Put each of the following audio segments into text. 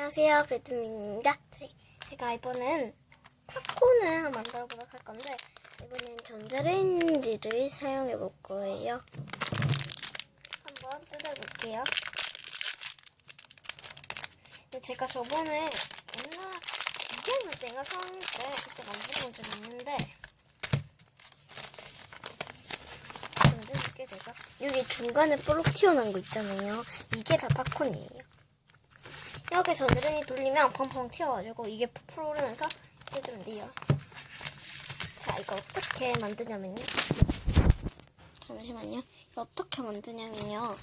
안녕하세요, 배드민입니다. 제- 제가 이번엔 팝콘을 만들어 보도록 할 건데, 이번엔 전자레인지를 사용해 볼 거예요. 한번 뜯어볼게요. 제가 저번에 옛날 2학년 때인가 3학년 때 그때 만들어 본 적이 있는데, 만들게 돼서 여기 중간에 볼록 튀어나온 거 있잖아요. 이게 다 팝콘이에요. 이렇게 전자레인지 돌리면 펑펑 튀어가지고 이게 부풀어 오르면서 뜯으면 돼요. 자, 이거 어떻게 만드냐면요. 잠시만요. 이거 어떻게 만드냐면요.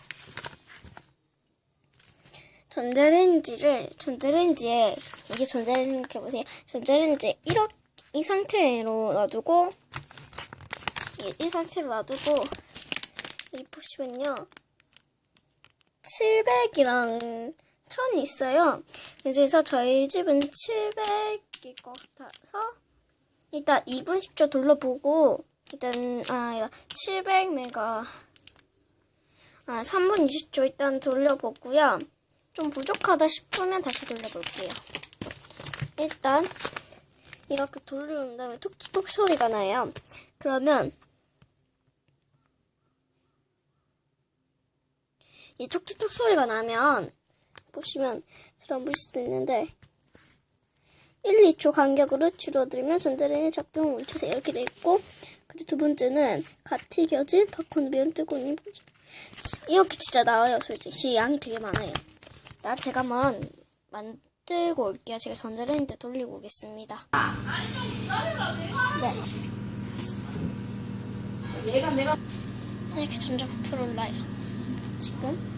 전자레인지를, 전자레인지에, 이게 전자레인지 생각해보세요. 전자레인지에 이렇게, 이 상태로 놔두고, 이, 이 상태로 놔두고, 이 보시면요. 700이랑 1000이 있어요. 그래서 저희 집은 700일 것 같아서 일단 2분 10초 돌려보고 일단 아 700메가 아 3분 20초 일단 돌려보고요. 좀 부족하다 싶으면 다시 돌려볼게요. 일단 이렇게 돌리는 다음에 톡톡 소리가 나요. 그러면 이 톡톡톡 소리가 나면 보시면 잘안 보실 수도 있는데 1, 2초 간격으로 줄어들면 전자레인지 작동을 멈추세요. 이렇게 돼 있고 그리고 두 번째는 같이 겨진 팝콘 뜨고 있는 거죠. 이렇게 진짜 나와요. 솔직히 양이 되게 많아요. 나 제가 한번 만들고 올게요. 제가 전자레인지 돌리고 오겠습니다. 네. 이렇게 점점 부풀어 올라요. 지금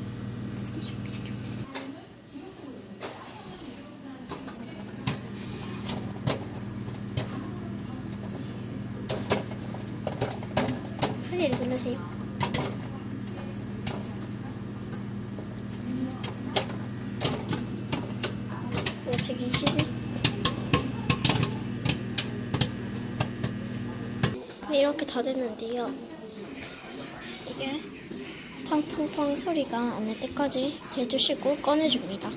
후지를 누르세요. 예측 21. 네, 이렇게 다 됐는데요. 이게 팡팡팡 소리가 안 날 때까지 해주시고 꺼내줍니다.